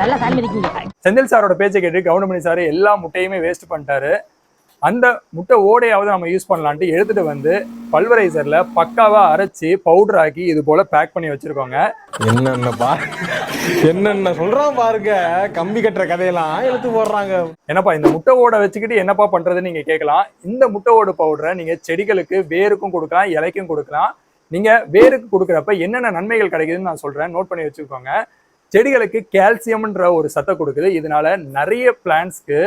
நல்லா சாமி இருக்கீங்க. செந்தில் சாரோட பேச்சை கேட்டு கவுண்டமணி சார் எல்லா முட்டையுமே வேஸ்ட் பண்ணிட்டாரு. அந்த முட்டை ஓடையாவது நம்ம யூஸ் பண்ணலான்ட்டு எடுத்துட்டு வந்து பல்வரைசர்ல பக்காவா அரைச்சி பவுடர் ஆக்கி இது போல பேக் பண்ணி வச்சிருக்கோங்க. என்னென்ன பா என்னென்ன சொல்றான் பாருங்க. கம்பி கட்டுற கதையெல்லாம் இழுத்து போடுறாங்க. என்னப்பா இந்த முட்டை ஓடை வச்சுக்கிட்டு என்னப்பா பண்றதுன்னு நீங்க கேட்கலாம். இந்த முட்டை ஓடு பவுடரை நீங்க செடிகளுக்கு வேருக்கும் கொடுக்கலாம் இலைக்கும் கொடுக்கலாம். நீங்க வேருக்கு கொடுக்குறப்ப என்னென்ன நன்மைகள் கிடைக்குதுன்னு நான் சொல்றேன். நோட் பண்ணி வச்சுக்கோங்க. செடிகளுக்கு கால்சியம்ன்ற ஒரு சத்தை கொடுக்குது. இதனால நிறைய பிளான்ஸ்க்கு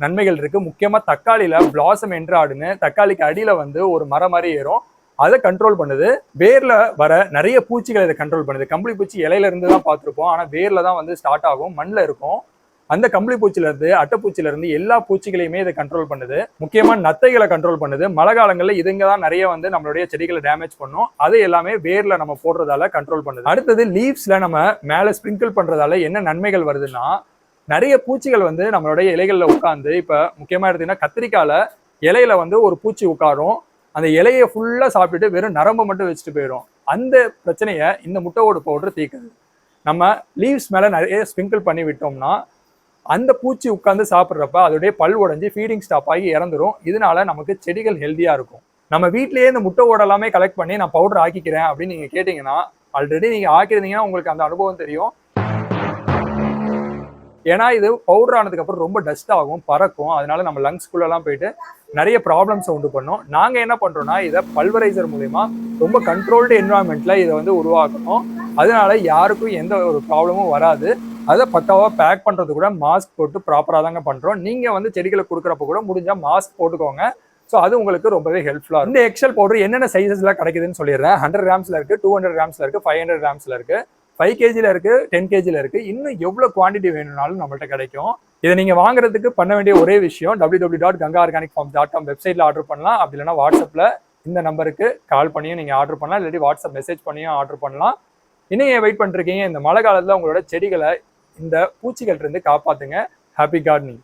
நன்மைகள் இருக்கு. முக்கியமா தக்காளியில பிளாசம் என்றாடுன்னு தக்காளிக்கு அடியில வந்து ஒரு மரம் மாதிரி ஏறும். அதை கண்ட்ரோல் பண்ணுது. வேர்ல வர நிறைய பூச்சிகளை இதை கண்ட்ரோல் பண்ணுது. கம்பளி பூச்சி இலையில இருந்து தான் பார்த்துருப்போம். ஆனா வேர்ல தான் வந்து ஸ்டார்ட் ஆகும். மண்ணில் இருக்கும். அந்த கம்பளி பூச்சில இருந்து எல்லா பூச்சிகளையுமே இதை கண்ட்ரோல் பண்ணுது. முக்கியமாக நத்தைகளை கண்ட்ரோல் பண்ணுது. மழை காலங்களில் இதுங்க தான் நிறைய வந்து நம்மளுடைய செடிகளை டேமேஜ் பண்ணும். அது எல்லாமே வேர்ல நம்ம போடுறதால கண்ட்ரோல் பண்ணுது. அடுத்தது லீவ்ஸில் நம்ம மேலே ஸ்ப்ரிங்கிள் பண்ணுறதால என்ன நன்மைகள் வருதுன்னா நிறைய பூச்சிகள் வந்து நம்மளுடைய இலைகளில் உட்காந்து இப்போ முக்கியமாக எடுத்தீங்கன்னா கத்திரிக்காயில் இலையில வந்து ஒரு பூச்சி உட்காரும். அந்த இலையை ஃபுல்லாக சாப்பிட்டுட்டு வெறும் நரம்பு மட்டும் வச்சுட்டு போயிடும் அந்த பிரச்சனையை இந்த முட்டை ஓடு பவுடர் தீக்குது. நம்ம லீவ்ஸ் மேலே நிறைய ஸ்ப்ரிங்கிள் பண்ணி விட்டோம்னா அந்த பூச்சி உட்கார்ந்து சாப்பிட்றப்ப அதோடைய பல் உடஞ்சி ஃபீடிங் ஸ்டாப் ஆகி இறந்துரும். இதனால நமக்கு செடிகள் ஹெல்த்தியாக இருக்கும். நம்ம வீட்லேயே இந்த முட்டை ஓட எல்லாமே கலெக்ட் பண்ணி நான் பவுடர் ஆக்கிக்கிறேன் அப்படின்னு நீங்கள் கேட்டிங்கன்னா ஆல்ரெடி நீங்கள் ஆக்கிருந்தீங்கன்னா உங்களுக்கு அந்த அனுபவம் தெரியும். ஏன்னா இது பவுடர் ஆனதுக்கப்புறம் ரொம்ப டஸ்ட் ஆகும் பறக்கும். அதனால நம்ம லங்ஸ்குள்ளெல்லாம் போயிட்டு நிறைய ப்ராப்ளம்ஸ் உண்டு பண்ணும். நாங்கள் என்ன பண்ணுறோன்னா இதை பல்வரைசர் மூலிமா ரொம்ப கண்ட்ரோல்டு என்வரான்மெண்ட்ல இதை வந்து உருவாக்கணும். அதனால யாருக்கும் எந்த ஒரு ப்ராப்ளமும் வராது. அதை பக்காவாக பேக் பண்ணுறது கூட மாஸ்க் போட்டு ப்ராப்பராக தாங்க பண்ணுறோம் நீங்கள் வந்து செடிகளை கொடுக்குறப்ப கூட முடிஞ்சால் மாஸ்க் போட்டுக்கோங்க. ஸோ அது உங்களுக்கு ரொம்பவே ஹெல்ப்ஃபுல்லாக இருக்கும். இந்த எக்ஸல் பவுடர் என்னென்ன சைஸஸ்லாம் கிடைக்குதுன்னு சொல்லிடுறேன். ஹண்ட்ரட் கிராம்ஸில் இருக்குது டூ ஹண்ட்ரட் கிராம்ஸில் இருக்குது ஃபைவ் ஹண்ட்ரட் கிராம்ஸில் இருக்குது ஃபைவ் கேஜியில் இருக்குது டென் கேஜியில் இருக்குது இன்னும் எவ்வளோ குவாண்டிட்டி வேணும்னாலும் நம்மள்ட்ட கிடைக்கும். இதை நீங்கள் வாங்குறதுக்கு பண்ண வேண்டிய ஒரே விஷயம் W W dot Ganga organic farm dot com வெப்சைட்ல ஆர்டர் பண்ணலாம். அப்படி இல்லைன்னா வாட்ஸ்அப்பில் இந்த நம்பருக்கு கால் பண்ணியும் நீங்கள் ஆர்டர் பண்ணலாம். இல்லாட்டி வாட்ஸ்அப் மெசேஜ் பண்ணியும் ஆர்டர் பண்ணலாம். இன்னும் ஏன் வெயிட் பண்ணிருக்கீங்க இந்த மழை காலத்தில் உங்களோட செடிகளை இந்த பூச்சிகள் இருந்து காப்பாத்துங்க. Happy gardening